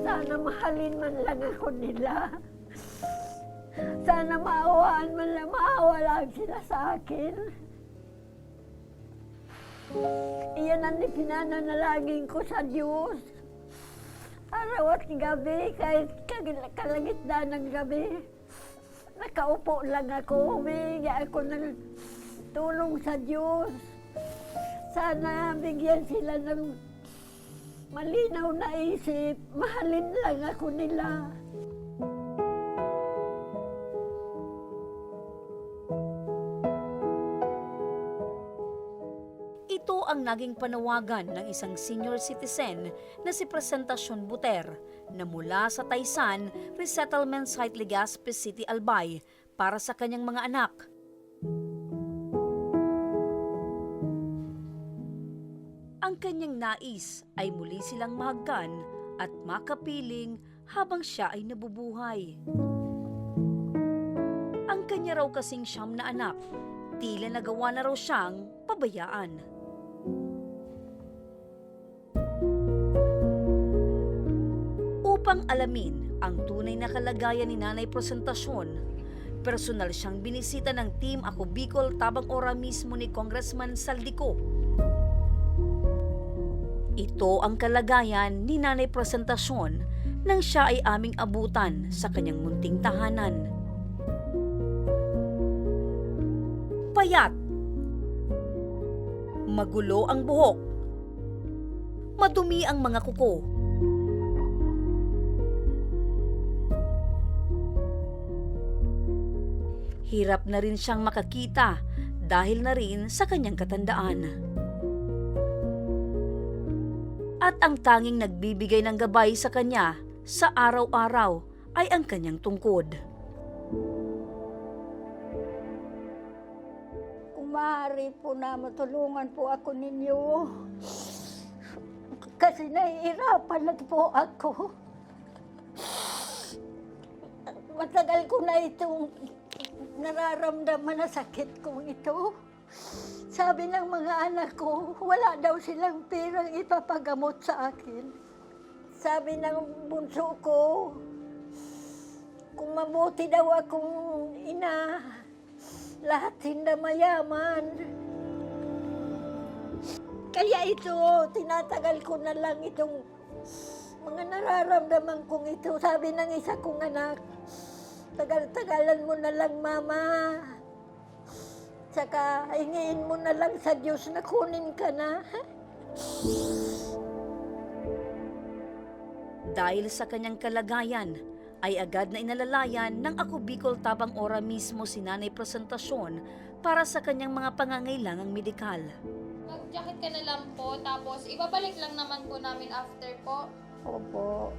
Sana mahalin man lang ako nila. Sana maawaan man lang, maawa lang sila sa akin. Iyan ang pinananalangin ko sa Diyos. Araw at gabi, kahit kalagitnaan ng gabi, nakaupo lang ako, humingi ako ng tulong sa Diyos. Sana bigyan sila ng malinaw na isip, mahalin lang ako nila. Ito ang naging panawagan ng isang senior citizen na si Presentacion Buter na mula sa Taysan Resettlement Site Legazpi City, Albay para sa kanyang mga anak. Ang kanyang nais ay muli silang mahagkan at makapiling habang siya ay nabubuhay. Ang kanya raw kasing siyam na anak, tila nagawa na raw siyang pabayaan. Upang alamin ang tunay na kalagayan ni Nanay Presentasyon, personal siyang binisita ng Team Ako Bicol tabang ora mismo ni Congressman Saldico. Ito ang kalagayan ni Nanay Presentasyon nang siya ay aming abutan sa kanyang munting tahanan. Payat. Magulo ang buhok. Madumi ang mga kuko. Hirap na rin siyang makakita dahil na rin sa kanyang katandaan. At ang tanging nagbibigay ng gabay sa kanya sa araw-araw ay ang kanyang tungkod. Kung maaari po na matulungan po ako ninyo. Kasi nahihirapan na po ako. Matagal ko na itong nararamdaman na sakit kong ito. Sabi ng mga anak ko, wala daw silang perang ipapagamot sa akin. Sabi ng bunso ko, kung mabuti daw akong ina, lahat hindi mayaman. Kaya ito, tinatagal ko na lang itong mga nararamdaman kong ito. Sabi ng isa kong anak, tagal-tagalan mo na lang, mama. Tsaka, hingiin mo na lang sa Diyos na kunin ka na. Dahil sa kanyang kalagayan, ay agad na inalalayan ng Ako Bicol Tabang Ora mismo si Nanay Presentasyon para sa kanyang mga pangangailangang medikal. Mag-jacket ka na lang po, tapos ibabalik lang naman po namin after po. Opo.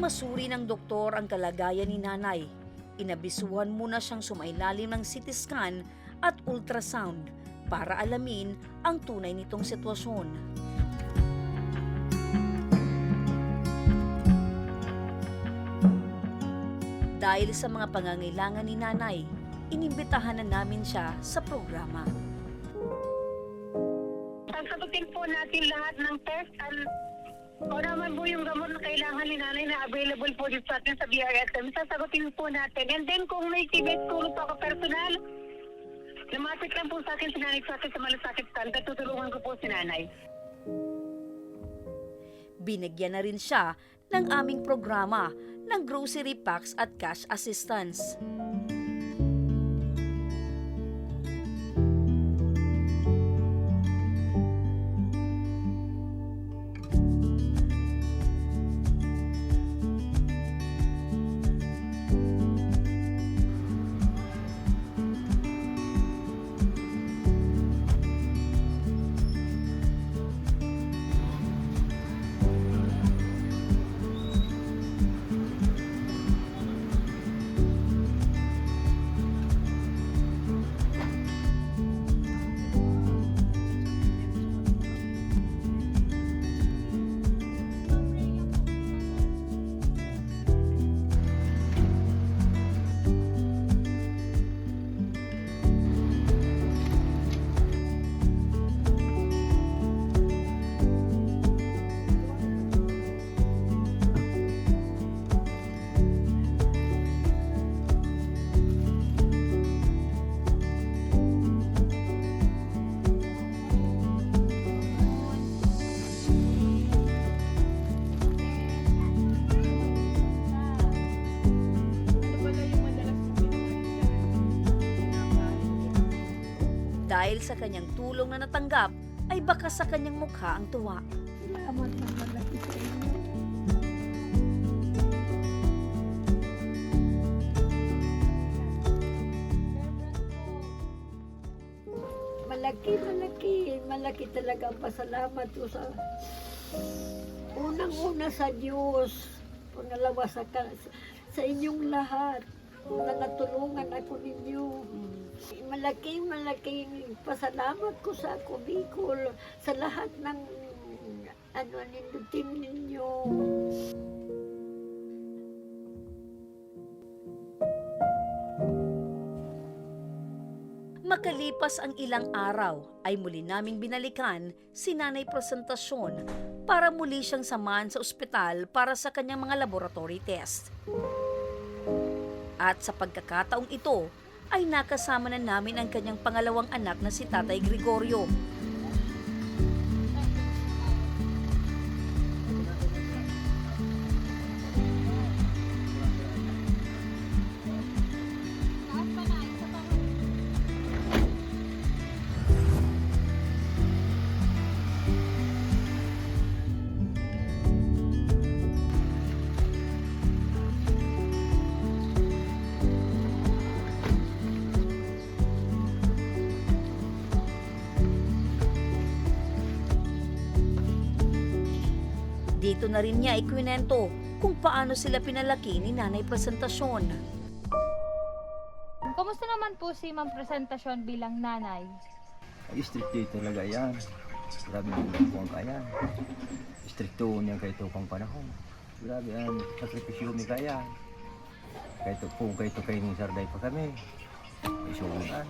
Masuri ng doktor ang kalagayan ni nanay, inabisuhan muna siyang sumailalim ng CT scan at ultrasound para alamin ang tunay nitong sitwasyon. Dahil sa mga pangangailangan ni nanay, inimbitahan na namin siya sa programa. Sasagutin po natin lahat ng test and o naman po yung gamot na kailangan ni nanay na available po dito sa atin sa BRSM. Sasagutin po natin. And then kung may tibet tulong po ako personal, lumapit lang po sa akin si nanay sa akin sa malasakit stand. Tutulungan ko po si nanay. Binigyan na rin siya ng aming programa ng grocery packs at cash assistance. Sa kanyang tulong na natanggap, ay baka sa kanyang mukha ang tuwa. Salamat na malaki sa inyo. Malaki, malaki, malaki talaga ang pasalamat ko sa unang-una sa Diyos, pangalawa sa, sa inyong lahat na natulungan ako ninyo. Malaki, malaking pasalamat ko sa ako, Bicol, sa lahat ng ano nindutin ninyo. Makalipas ang ilang araw ay muli naming binalikan si Nanay Presentasyon para muli siyang samahan sa ospital para sa kanyang mga laboratory test. At sa pagkakataong ito ay nakasama na namin ang kanyang pangalawang anak na si Tatay Gregorio. Dito na rin niya ikwinento kung paano sila pinalaki ni Nanay Presentasyon. Kamusta naman po si Ma'am Presentasyon bilang nanay? Stricto talaga yan. Grabe yung buwan kaya. Stricto niya kay Tukang panahon. Grabe yan. Sakripisyo mi kaya. Kaya to, kung kay to kayo ng sarday pa kami. Isuunan.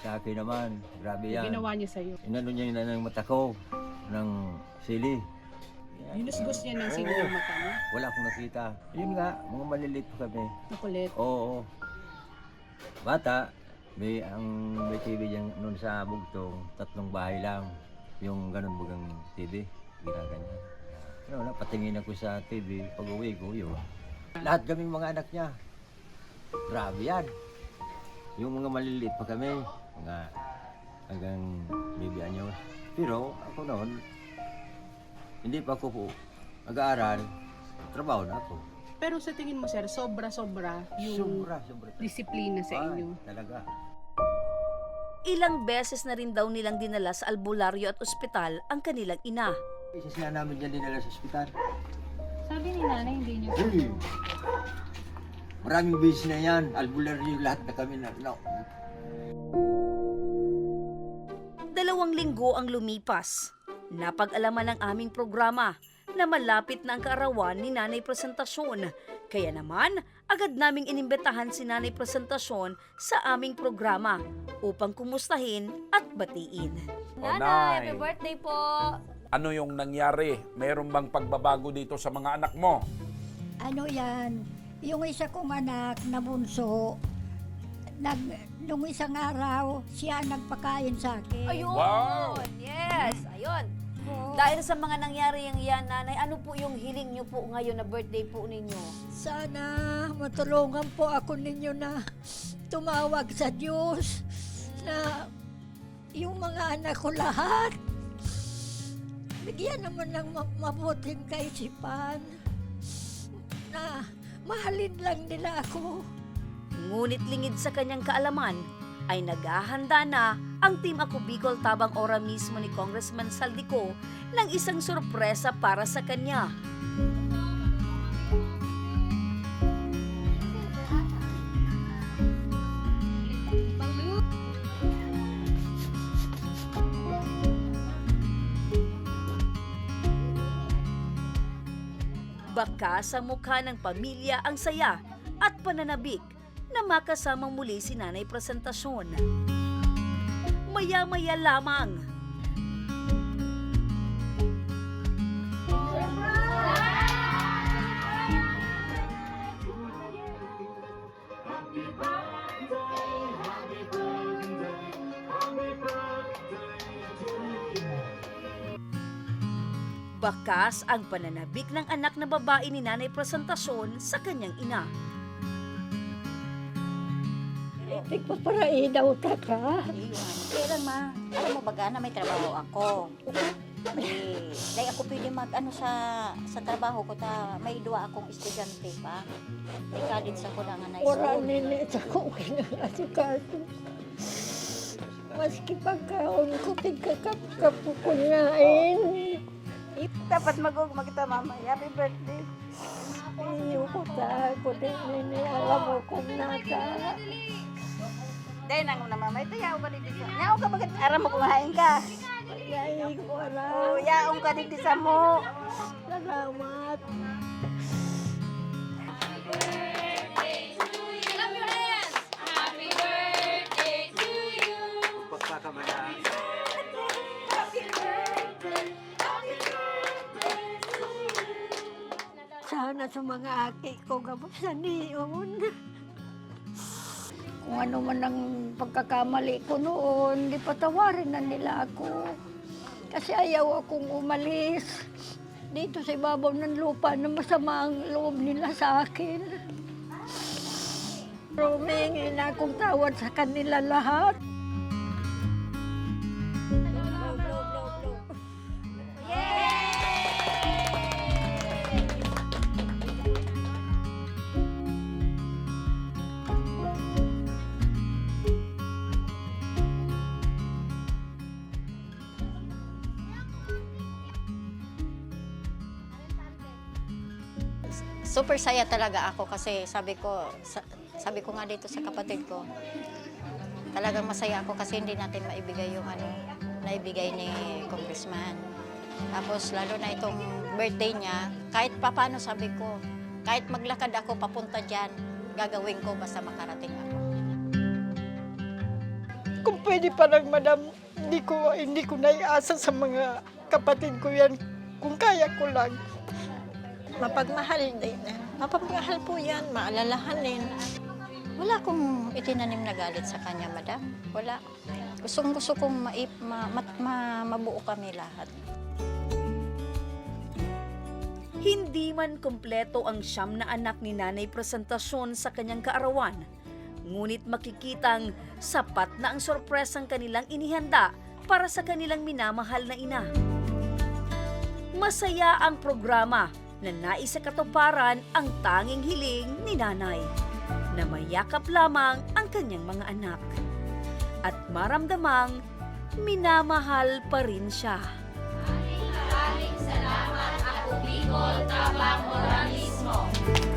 Sa akin naman, grabe yan. Ginawa niya sa'yo. Inano niya yun ng mata ko, ng sili. Yan. Hinusgos niya ng sino Oo. yung mata mo. Wala akong nakita. Yun nga, mga maliliit pa kami. Nakulit. Oo. Bata, may ang may TV diyan noon sa Bugtong, tatlong bahay lang. Yung ganun bugang TV, ginaganyan. Ano na, patingin ako sa TV, pag uwi ko, yun. Lahat kaming mga anak niya. Grabe yan. Yung mga maliliit pa kami, mga hanggang maybe anyos. Pero ako noon, hindi pa ako po nag-aaral, trabaho na ako. Pero sa tingin mo, sir, sobra-sobra yung Sobra, sobra. disiplina sa Ah, inyo. Talaga. Ilang beses na rin daw nilang dinala sa albularyo at ospital ang kanilang ina. Isa sila namin dyan dinala sa ospital. Sabi ni nanay, hindi niyo Hey. Maraming beses na yan. Albularyo lahat na kami na. No. Dalawang linggo ang lumipas. Napag-alaman ng aming programa na malapit na ang kaarawan ni Nanay Presentasyon. Kaya naman, agad naming inimbetahan si Nanay Presentasyon sa aming programa upang kumustahin at batiin. Nanay, happy birthday po! Ano yung nangyari? Meron bang pagbabago dito sa mga anak mo? Ano yan? Yung isa kong anak na bunso, nag, nung isang araw, siya nagpakain sa akin. Ayun! Wow! Yes! Ayun! Oo. Dahil sa mga nangyari yung yan, nanay, ano po yung hiling niyo po ngayon na birthday po ninyo? Sana matulungan po ako ninyo na tumawag sa Diyos na yung mga anak ko lahat bigyan naman ng ma- mabuting kaisipan na mahalin lang nila ako. Ngunit lingid sa kanyang kaalaman, ay naghahanda na ang Team Ako Bicol Tabang Ora mismo ni Congressman Saldico ng isang sorpresa para sa kanya. Baka sa mukha ng pamilya ang saya at pananabik na makasamang muli si Nanay Presentasyon. Maya-maya lamang, bakas ang pananabik ng anak na babae ni Nanay Presentasyon sa kanyang ina. Tigpaparai daw ta ka. Kaya lang ma, alam mo baga na may trabaho ako. Eh, dahil ako pwede mag ano sa sa trabaho ko ta may duwa akong estudyante pa. May college ako na nga na Wala nini sa kong kinakasikaso. Maski pagkaon ko, tigkakapukunain. Dapat mag magta mama. Happy birthday. Iyo ko ta, ko din nini, alam mo kung nasa. Dahil nang una mama, ito yaw ka dito sa. Yaw ka bakit aram mo kumain ka? Yay ko Oh, alam. yaong ka dito sa mo. Salamat. Sana sa mga aki ko gabos sa niyon. Kung ano man ang pagkakamali ko noon, di patawarin na nila ako. Kasi ayaw akong umalis dito sa ibabaw ng lupa na masama ang loob nila sa akin. Pero humingi na akong tawad sa kanila lahat. Super saya talaga ako kasi sabi ko sa- sabi ko nga dito sa kapatid ko talagang masaya ako kasi hindi natin maibigay yung ano naibigay ni congressman. Tapos lalo na itong birthday niya, kahit papano sabi ko, kahit maglakad ako papunta diyan, gagawin ko basta makarating ako. Kung pwede pa lang, madam, hindi ko, hindi ko naiasa sa mga kapatid ko yan. Kung kaya ko lang. Mapagmahal din. Mapagmahal po yan, maalalahanin. Wala akong itinanim na galit sa kanya, madam. Wala. Gustong gusto kong maip, ma, ma, ma- mabuo kami lahat. Hindi man kumpleto ang siyam na anak ni Nanay presentasyon sa kanyang kaarawan. Ngunit makikitang sapat na ang sorpresang kanilang inihanda para sa kanilang minamahal na ina. Masaya ang programa na nais sa katuparan ang tanging hiling ni Nanay na mayakap lamang ang kanyang mga anak at maramdamang minamahal pa rin siya. Maraming salamat ako Bicol Tabang Moralismo.